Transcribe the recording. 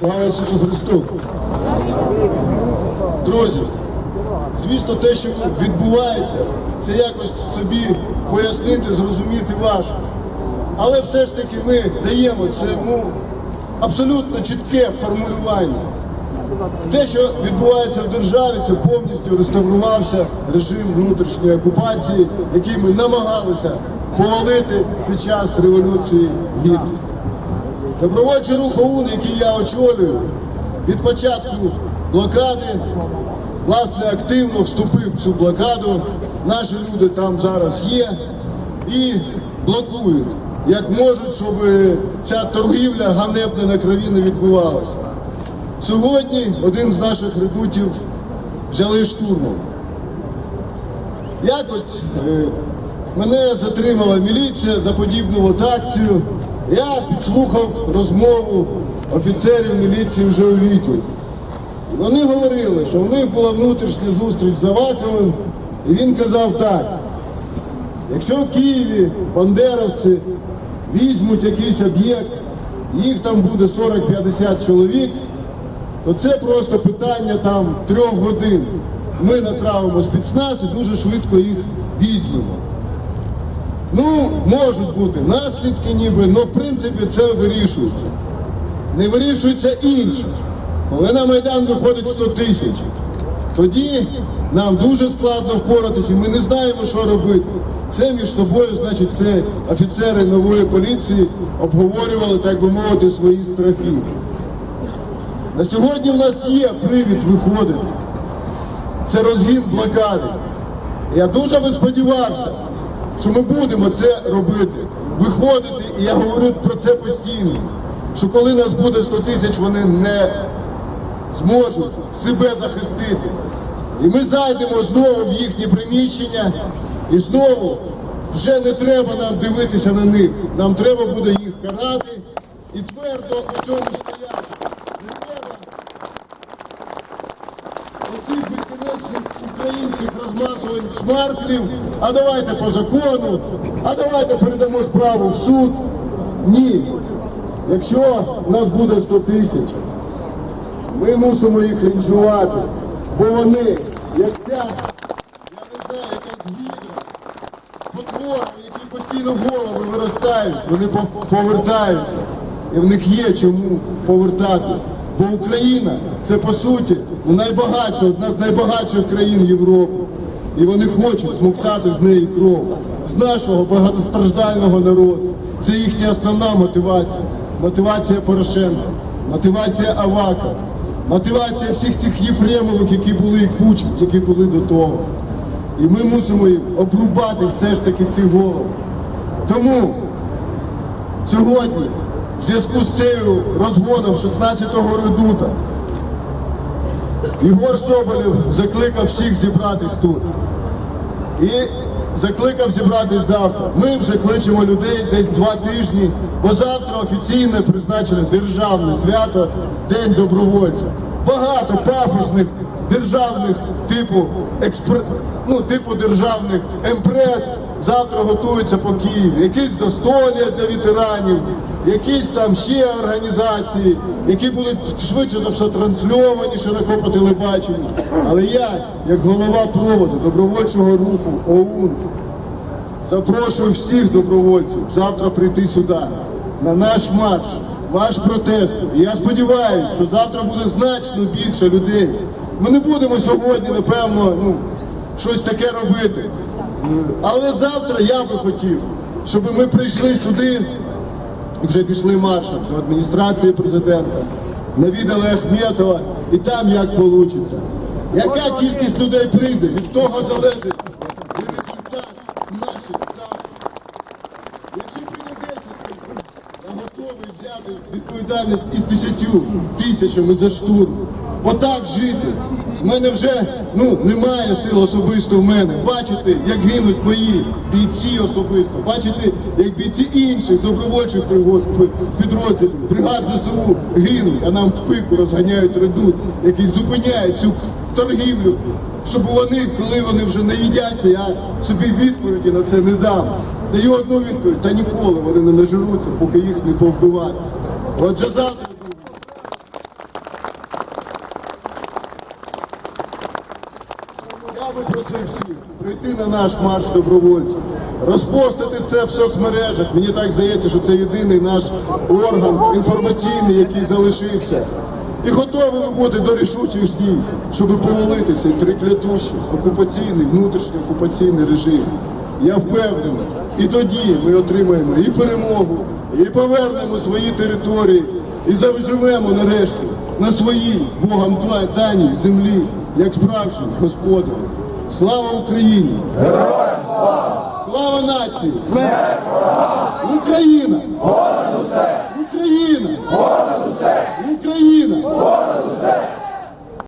Слава Ісусу Христу! Друзі, звісно, те, що відбувається, це якось собі пояснити, зрозуміти важко. Але все ж таки ми даємо ну, абсолютно чітке формулювання. Те, що відбувається в державі, це повністю реставрувався режим внутрішньої окупації, який ми намагалися повалити під час Революції Гідності. Добровольчий рух ОУН, який я очолюю, від початку блокади, власне, активно вступив в цю блокаду. Наші люди там зараз є і блокують, як можуть, щоб ця торгівля ганебна на крові не відбувалася. Сьогодні один з наших редутів взяли штурмом. Якось е, мене затримала міліція за подібну акцію. Я підслухав розмову офіцерів міліції вже у відповідь. Вони говорили, що в них була внутрішня зустріч з Аваковим, і він казав так. Якщо в Києві бандеровці візьмуть якийсь об'єкт, їх там буде 40-50 чоловік, то це просто питання там трьох годин. Ми натравимо спецназ і дуже швидко їх візьмемо. Ну, можуть бути наслідки ніби, але в принципі це вирішується. Не вирішується інше. Коли на Майдан виходить 100 тисяч, тоді нам дуже складно впоратися, ми не знаємо, що робити. Це між собою, значить, це офіцери нової поліції обговорювали, так би мовити, свої страхи. На сьогодні в нас є привід виходити. Це розгін блокади. Я дуже би сподівався, що ми будемо це робити, виходити, і я говорю про це постійно. Що коли нас буде 100 тисяч, вони не зможуть себе захистити. І ми зайдемо знову в їхні приміщення, і знову вже не треба нам дивитися на них. Нам треба буде їх карати і твердо у цьому стояти. Не треба оцих безкінечних українських розмазувань шмарклів, а давайте по закону, а давайте передамо справу в суд. Ні. Якщо в нас буде 100 тисяч, ми мусимо їх лінчувати, бо вони, як ця, я не знаю, якась гідра, потвора, які постійно голови виростають, вони повертаються. І в них є чому повертатись. Бо Україна це по суті ну, найбагатша, одна з найбагатших країн Європи. І вони хочуть смоктати з неї кров, з нашого багатостраждального народу. Це їхня основна мотивація. Мотивація Порошенка, мотивація Авака, мотивація всіх цих Єфремових, які були і куч, які були до того. І ми мусимо їм обрубати все ж таки ці голови. Тому сьогодні, в зв'язку з цією розгоном 16-го редута, Ігор Соболєв закликав всіх зібратись тут. І закликав зібратись завтра. Ми вже кличемо людей десь два тижні, бо завтра офіційно призначене державне свято День добровольця. Багато пафосних державних типу експр... ну, типу державних емпрес завтра готуються по Києві. Якісь застолля для ветеранів, якісь там ще організації, які будуть швидше за все трансльовані широко по телебаченню. Але я, як голова проводу добровольчого руху ОУН, запрошую всіх добровольців завтра прийти сюди, на наш марш, ваш протест. І я сподіваюся, що завтра буде значно більше людей. Ми не будемо сьогодні, напевно, ну, щось таке робити. Е, Але завтра я би хотів, щоб ми прийшли сюди і вже пішли маршем до адміністрації президента, навідали Ахметова і там як вийде. Яка кількість людей прийде, від того залежить і результат наших завтра. Якщо прийде 10 я готовий взяти відповідальність із 10 тисячами за штурм. Отак жити. У мене вже ну, немає сил особисто в мене. Бачите, як гинуть мої бійці особисто. Бачите, як бійці інших добровольчих підрозділів, бригад ЗСУ гинуть, а нам в пику розганяють редут, який зупиняє цю торгівлю, щоб вони, коли вони вже наїдяться, я собі відповіді на це не дам. Даю одну відповідь, та ніколи вони не нажируться, поки їх не повбивають. Отже, завтра, на наш марш добровольців. Розпостити це в соцмережах. Мені так здається, що це єдиний наш орган інформаційний, який залишився. І готові бути до рішучих дій, щоб повалити цей триклятущий окупаційний, внутрішньо окупаційний режим. Я впевнений, і тоді ми отримаємо і перемогу, і повернемо свої території, і заживемо нарешті на своїй Богом даній землі, як справжні господар. Слава Україні! Героям слава! Слава нації! Смерть Україна! Усе! Україна! Усе! Україна! Усе!